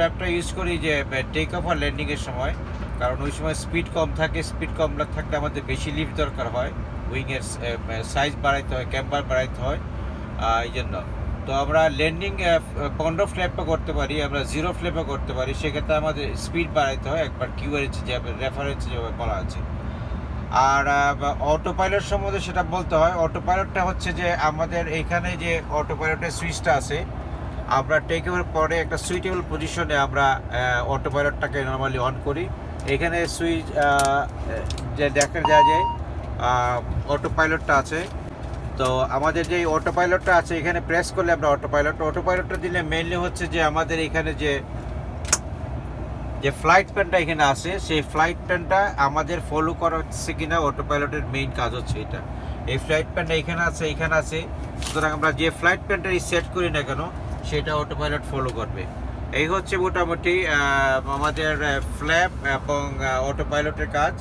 ফ্ল্যাপটা use করি যে take off আর ল্যান্ডিংয়ের সময়। কারণ ওই সময় স্পিড কম থাকে স্পিড কম থাকলে আমাদের বেশি লিফট দরকার হয়। উইংয়ের সাইজ বাড়াইতে হয় ক্যাম্পার বাড়াইতে হয়। এই জন্য। তো আমরা ল্যান্ডিং পনেরো ফ্ল্যাপও করতে পারি, আমরা জিরো ফ্ল্যাপও করতে পারি। সেক্ষেত্রে আমাদের স্পিড বাড়াইতে হয়। একবার কিউএর যে রেফারেন্স যেভাবে বলা আছে। আর অটো পাইলট সম্বন্ধে সেটা বলতে হয়। অটো পাইলটটা হচ্ছে যে, আমাদের এখানে যে অটো পাইলটের সুইচটা আছে আমরা টেক ওভার পরে একটা সুইটেবল পজিশনে আমরা অটো পাইলটটাকে নর্মালি অন করি। এখানে সুইচ যে দেখা যায় যে অটো পাইলটটা আছে। তো আমাদের যে অটো পাইলটটা আছে, এখানে প্রেস করলে আমরা অটো পাইলট অটো পাইলটটা দিলে মেনলি হচ্ছে যে আমাদের এখানে যে যে ফ্লাইট প্যানটা এখানে আছে, সেই ফ্লাইট প্যানটা আমাদের ফলো করা হচ্ছে কিনা অটো পাইলটের মেইন কাজ হচ্ছে এটা। এই ফ্লাইট প্যানটা এখানে আছে এখানে আছে। সুতরাং আমরা যে ফ্লাইট প্যানটা সেট করি না কেন সেটা অটো পাইলট ফলো করবে। এই হচ্ছে মোটামুটি আমাদের ফ্ল্যাপ এবং অটো পাইলটের কাজ।